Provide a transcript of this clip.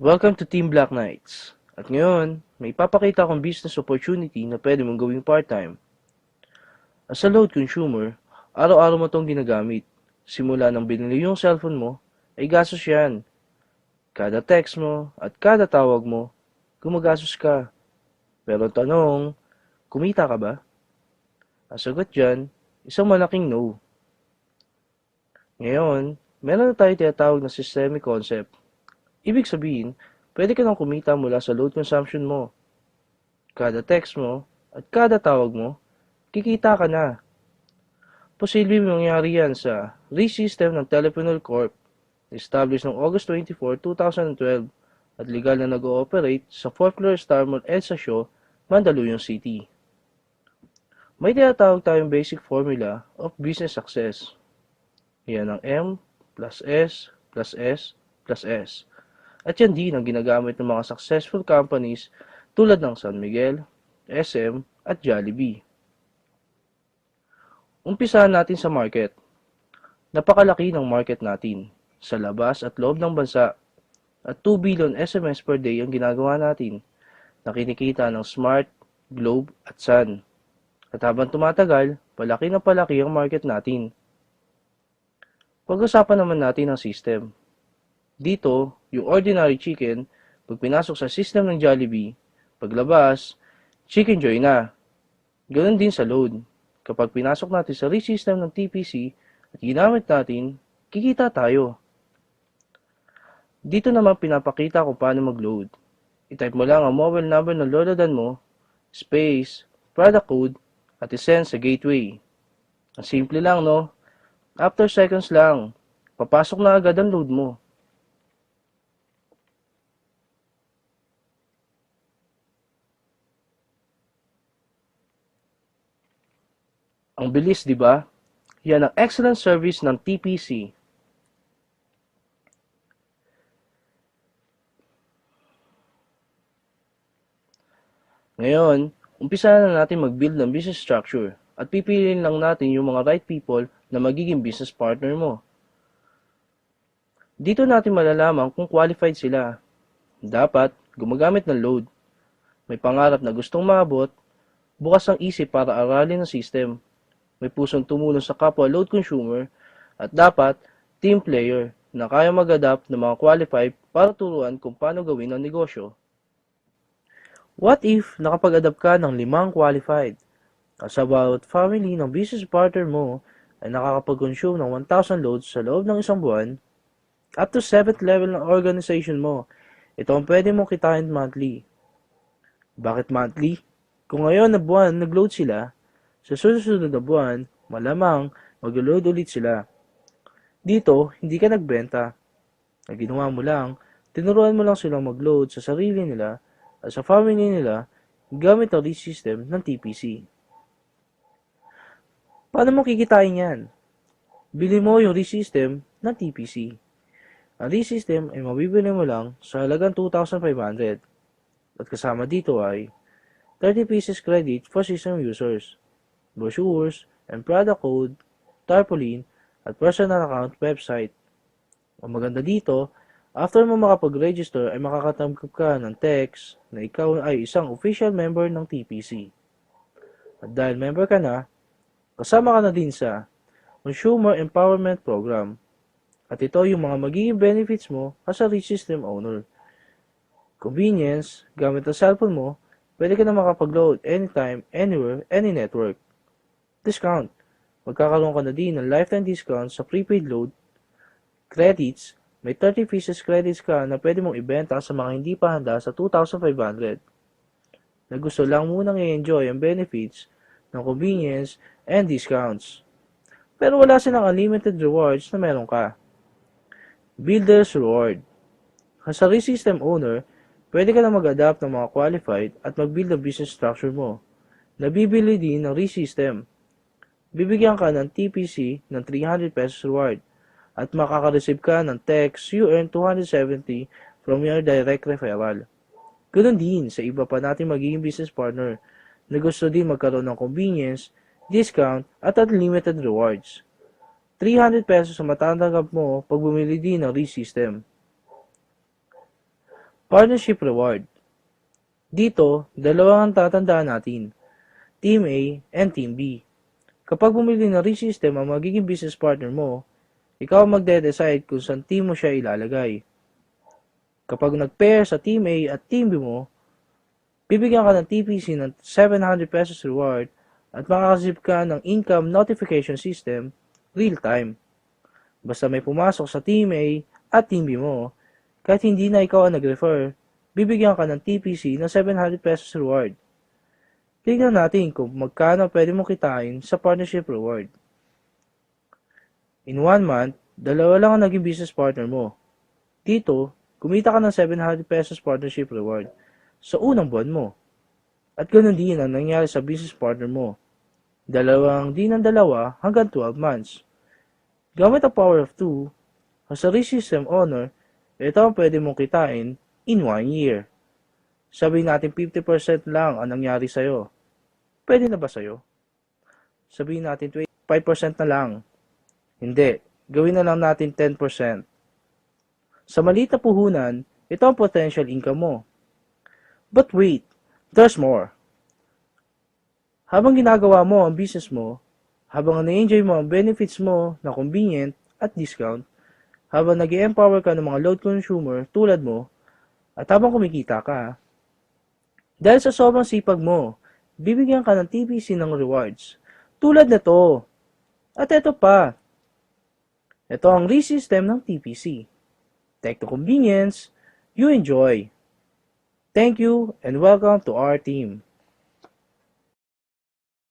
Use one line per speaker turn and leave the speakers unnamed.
Welcome to Team Black Knights. At ngayon, may ipapakita akong business opportunity na pwede mong gawing part-time. As a load consumer, araw-araw mo itong ginagamit. Simula nang binili yung cellphone mo, ay gastos yan. Kada text mo at kada tawag mo, gumagastos ka. Pero tanong, kumita ka ba? Ang sagot dyan, isang malaking no. Ngayon, meron na tayo tinatawag na systemic concept. Ibig sabihin, pwede ka nang kumita mula sa load consumption mo. Kada text mo at kada tawag mo, kikita ka na. Posibleng mangyari yan sa re-system ng Teleponol Corp. Established noong August 24, 2012 at legal na nag-ooperate sa 4th floor Star Mall EDSA Show, Mandaluyong City. May tinatawag tayong basic formula of business success. Yan ang M plus S plus S plus S. At yan din ang ginagamit ng mga successful companies tulad ng San Miguel, SM at Jollibee. Umpisahan natin sa market. Napakalaki ng market natin sa labas at loob ng bansa at 2 billion SMS per day ang ginagawa natin na kinikita ng Smart, Globe at Sun. At habang tumatagal, palaki na palaki ang market natin. Pag-usapan naman natin ang system. Dito, yung ordinary chicken, pag pinasok sa system ng Jollibee, paglabas, chicken joy na. Ganon din sa load. Kapag pinasok natin sa re-system ng TPC at ginamit natin, kikita tayo. Dito naman pinapakita kung paano mag-load. I-type mo lang ang mobile number ng lolodan mo, space, product code, at isend sa gateway. Ang simple lang, no? After seconds lang, papasok na agad ang load mo. Ang bilis, di ba? Yan ang excellent service ng TPC. Ngayon, umpisa na natin mag-build ng business structure at pipiliin lang natin yung mga right people na magiging business partner mo. Dito natin malalaman kung qualified sila. Dapat gumagamit ng load. May pangarap na gustong maabot, bukas ang isip para aralin ang system. May pusong tumulong sa kapwa load consumer at dapat team player na kaya mag-adapt ng mga qualified para turuan kung paano gawin ang negosyo. What if nakapag-adapt ka ng limang qualified? As about family ng business partner mo ay nakakapag-consume ng 1,000 loads sa loob ng isang buwan, up to 7th level ng organization mo, ito ang pwede mong kitain monthly. Bakit monthly? Kung ngayon na buwan nag-load sila, sa susunod na buwan, malamang mag-load ulit sila. Dito, hindi ka nagbenta. Ang ginawa mo lang, tinuruan mo lang silang mag-load sa sarili nila at sa family nila gamit ang lease system ng TPC. Paano mo kikitain yan? Bili mo yung lease system ng TPC. Ang lease system ay mabibili mo lang sa halagang 2,500 at kasama dito ay 30 pieces credit for system users, brochures and product code, tarpaulin, at personal account website. Ang maganda dito, after mo makapag-register ay makakatanggap ka ng text na ikaw ay isang official member ng TPC. At dahil member ka na, kasama ka na din sa Consumer Empowerment Program. At ito yung mga magiging benefits mo as a rich system owner. Convenience, gamit ang cellphone mo, pwede ka na makapag-load anytime, anywhere, any network. Discount, magkakaroon ka na din ng lifetime discount sa prepaid load. Credits, may 30 pieces credits ka na pwede mong ibenta sa mga hindi pa handa sa 2,500 na gusto lang munang i-enjoy ang benefits ng convenience and discounts. Pero wala silang unlimited rewards na meron ka. Builder's Reward As a system owner, pwede ka na mag-adapt ng mga qualified at mag-build ang business structure mo. Nabibili din ng re-system. Bibigyan ka ng TPC ng 300 pesos reward at makaka-receive ka ng text you earn 270 from your direct referral. Ganun din sa iba pa natin magiging business partner na gusto din magkaroon ng convenience, discount at unlimited rewards. 300 pesos ang matatanggap mo pag bumili din ng re-system. Partnership Reward. Dito, dalawa ang tatandaan natin. Team A and Team B. Kapag bumili ng Resystem ang magiging business partner mo, ikaw ang magde-decide kung saan team mo siya ilalagay. Kapag nag-pair sa Team A at Team B mo, bibigyan ka ng TPC ng 700 pesos reward at makakasip ka ng income notification system real time. Basta may pumasok sa Team A at Team B mo, kahit hindi na ikaw ang nag-refer, bibigyan ka ng TPC ng 700 pesos reward. Tingnan natin kung magkano pwede mong kitain sa partnership reward. In one month, dalawa lang ang naging business partner mo. Dito, kumita ka ng 700 pesos partnership reward sa unang buwan mo. At ganoon din ang nangyari sa business partner mo. Dalawang di ng dalawa hanggang 12 months. Gamit ang power of 2, as a system owner, ito ang pwede mong kitain in one year. Sabihin natin 50% lang ang nangyari sa'yo. Pwede na ba sa'yo? Sabihin natin 25% na lang. Hindi. Gawin na lang natin 10%. Sa maliit na puhunan, ito ang potential income mo. But wait, there's more. Habang ginagawa mo ang business mo, habang na-enjoy mo ang benefits mo na convenient at discount, habang nag empower ka ng mga load consumer tulad mo, at habang kumikita ka, dahil sa sobrang sipag mo, bibigyan ka ng TPC ng rewards. Tulad nito. At ito pa. Ito ang re-system ng TPC. Tech to convenience, you enjoy. Thank you and welcome to our team.